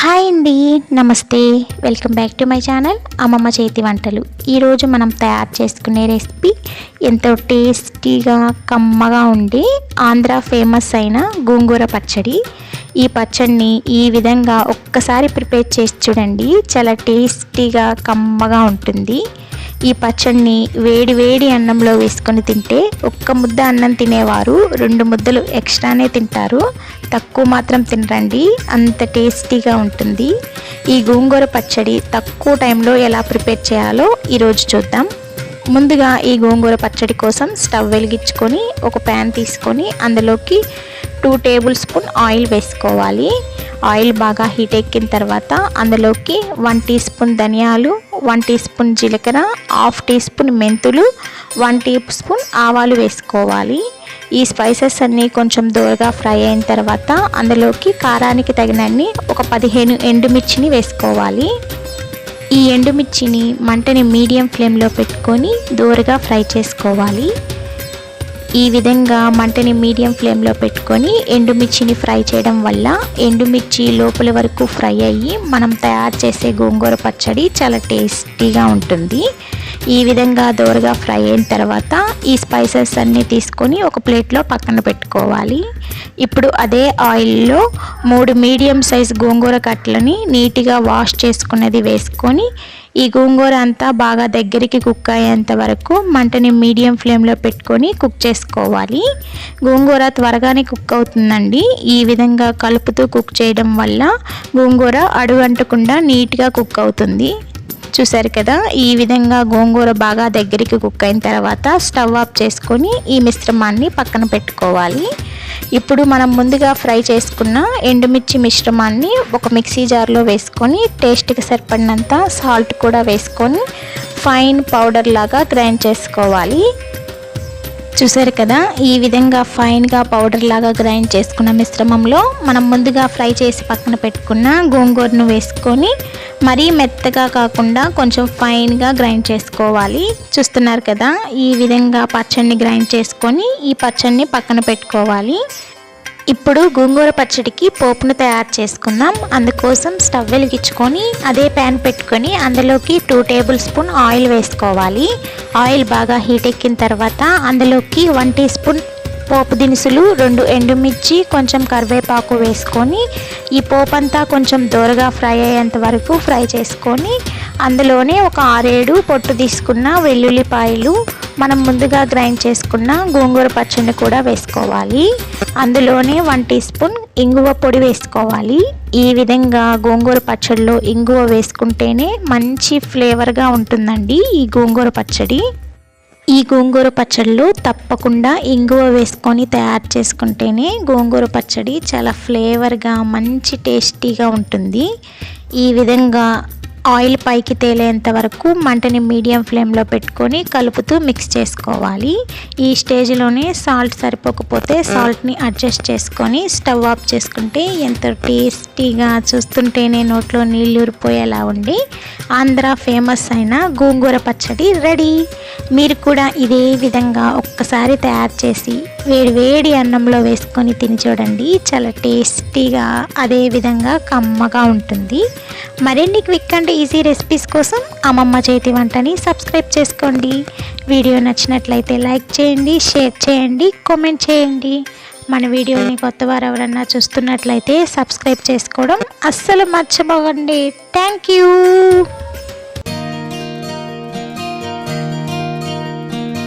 Hi అండి నమస్తే. Welcome back to my channel అమ్మమ్మ చేతి వంటలు. ఈరోజు మనం తయారు చేసుకునే రెసిపీ ఎంతో టేస్టీగా కమ్మగా ఉండి ఆంధ్ర ఫేమస్ అయిన గోంగూర పచ్చడి. ఈ పచ్చడిని ఈ విధంగా ఒక్కసారి ప్రిపేర్ చేసి చూడండి. చాలా టేస్టీగా కమ్మగా ఉంటుంది. ఈ పచ్చడిని వేడి వేడి అన్నంలో వేసుకొని తింటే ఒక్క ముద్ద అన్నం తినేవారు రెండు ముద్దలు ఎక్స్ట్రానే తింటారు. తక్కువ మాత్రం తినరండి అంత టేస్టీగా ఉంటుంది. ఈ గోంగూర పచ్చడి తక్కువ టైంలో ఎలా ప్రిపేర్ చేయాలో ఈరోజు చూద్దాం. ముందుగా ఈ గోంగూర పచ్చడి కోసం స్టవ్ వెలిగించుకొని ఒక ప్యాన్ తీసుకొని అందులోకి టూ టేబుల్ స్పూన్ ఆయిల్ వేసుకోవాలి. ఆయిల్ బాగా హీట్ ఎక్కిన తర్వాత అందులోకి వన్ టీ స్పూన్ ధనియాలు వన్ టీ స్పూన్ జీలకర్ర హాఫ్ టీ స్పూన్ మెంతులు వన్ టీ స్పూన్ ఆవాలు వేసుకోవాలి. ఈ స్పైసెస్ అన్నీ కొంచెం దూరగా ఫ్రై అయిన తర్వాత అందులోకి కారానికి తగినన్ని ఒక పదిహేను ఎండుమిర్చిని వేసుకోవాలి. ఈ ఎండుమిర్చిని మంటని మీడియం ఫ్లేమ్లో పెట్టుకొని దూరగా ఫ్రై చేసుకోవాలి. ఈ విధంగా మంటని మీడియం ఫ్లేమ్లో పెట్టుకొని ఎండుమిర్చిని ఫ్రై చేయడం వల్ల ఎండుమిర్చి లోపల వరకు ఫ్రై అయ్యి మనం తయారు చేసే గోంగూర పచ్చడి చాలా టేస్టీగా ఉంటుంది. ఈ విధంగా దోరగా ఫ్రై అయిన తర్వాత ఈ స్పైసెస్ అన్నీ తీసుకొని ఒక ప్లేట్లో పక్కన పెట్టుకోవాలి. ఇప్పుడు అదే ఆయిల్లో మూడు మీడియం సైజ్ గోంగూర కట్టలని నీట్గా వాష్ చేసుకున్నది వేసుకొని ఈ గోంగూర అంతా బాగా దగ్గరికి కుక్ అయ్యేంత వరకు మంటని మీడియం ఫ్లేమ్లో పెట్టుకొని కుక్ చేసుకోవాలి. గోంగూర త్వరగానే కుక్ అవుతుందండి. ఈ విధంగా కలుపుతూ కుక్ చేయడం వల్ల గోంగూర అడుగంటకుండా నీట్గా కుక్ అవుతుంది. చూసారు కదా ఈ విధంగా గోంగూర బాగా దగ్గరికి కుక్ అయిన తర్వాత స్టవ్ ఆఫ్ చేసుకొని ఈ మిశ్రమాన్ని పక్కన పెట్టుకోవాలి. ఇప్పుడు మనం ముందుగా ఫ్రై చేసుకున్న ఎండుమిర్చి మిశ్రమాన్ని ఒక మిక్సీ జార్లో వేసుకొని టేస్ట్కి సరిపడినంత సాల్ట్ కూడా వేసుకొని ఫైన్ పౌడర్ లాగా గ్రైండ్ చేసుకోవాలి. చూసారు కదా? ఈ విధంగా ఫైన్గా పౌడర్ లాగా గ్రైండ్ చేసుకున్న మిశ్రమంలో మనం ముందుగా ఫ్రై చేసి పక్కన పెట్టుకున్న గోంగూరను వేసుకొని మరీ మెత్తగా కాకుండా కొంచెం ఫైన్గా గ్రైండ్ చేసుకోవాలి. చూస్తున్నారు కదా? ఈ విధంగా పచ్చడిని గ్రైండ్ చేసుకొని ఈ పచ్చడిని పక్కన పెట్టుకోవాలి. ఇప్పుడు గోంగూర పచ్చడికి పోపును తయారు చేసుకుందాం. అందుకోసం స్టవ్ వెలిగించుకొని అదే ప్యాన్ పెట్టుకొని అందులోకి టూ టేబుల్ స్పూన్ ఆయిల్ వేసుకోవాలి. ఆయిల్ బాగా హీట్ ఎక్కిన తర్వాత అందులోకి వన్ టీ స్పూన్ పోపు దినుసులు రెండు ఎండుమిర్చి కొంచెం కరివేపాకు వేసుకొని ఈ పోపు అంతా కొంచెం దోరగా ఫ్రై అయ్యేంత వరకు ఫ్రై చేసుకొని అందులోనే ఒక ఆరేడు పొట్టు తీసుకున్న వెల్లుల్లిపాయలు మనం ముందుగా గ్రైండ్ చేసుకున్న గోంగూర పచ్చడిని కూడా వేసుకోవాలి. అందులోనే వన్ టీ స్పూన్ ఇంగువ పొడి వేసుకోవాలి. ఈ విధంగా గోంగూర పచ్చడిలో ఇంగువ వేసుకుంటేనే మంచి ఫ్లేవర్గా ఉంటుందండి ఈ గోంగూర పచ్చడి. ఈ గోంగూర పచ్చడిలో తప్పకుండా ఇంగువ వేసుకొని తయారు చేసుకుంటేనే గోంగూర పచ్చడి చాలా ఫ్లేవర్గా మంచి టేస్టీగా ఉంటుంది. ఈ విధంగా ఆయిల్ పైకి తేలేంత వరకు మంటని మీడియం ఫ్లేమ్లో పెట్టుకొని కలుపుతూ మిక్స్ చేసుకోవాలి. ఈ స్టేజ్లోనే సాల్ట్ సరిపోకపోతే సాల్ట్ని అడ్జస్ట్ చేసుకొని స్టవ్ ఆఫ్ చేసుకుంటే ఎంతో టేస్టీగా చూస్తుంటేనే నోట్లో నీళ్ళు ఊరిపోయేలా ఉండి ఆంధ్ర ఫేమస్ అయిన గోంగూర పచ్చడి రెడీ. మీరు కూడా ఇదే విధంగా ఒక్కసారి తయారు చేసి వేడి వేడి అన్నంలో వేసుకొని తిని చూడండి. చాలా టేస్టీగా అదే విధంగా కమ్మగా ఉంటుంది. మరిన్ని క్విక్ అండ్ ఈజీ రెసిపీస్ కోసం అమ్మమ్మ చేతి వంటని సబ్స్క్రైబ్ చేసుకోండి. వీడియో నచ్చినట్లయితే లైక్ చేయండి షేర్ చేయండి కామెంట్ చేయండి. మన వీడియోని కొత్త వారు ఎవరన్నా చూస్తున్నట్లయితే సబ్స్క్రైబ్ చేసుకోవడం అస్సలు మర్చిపోకండి. Thank you.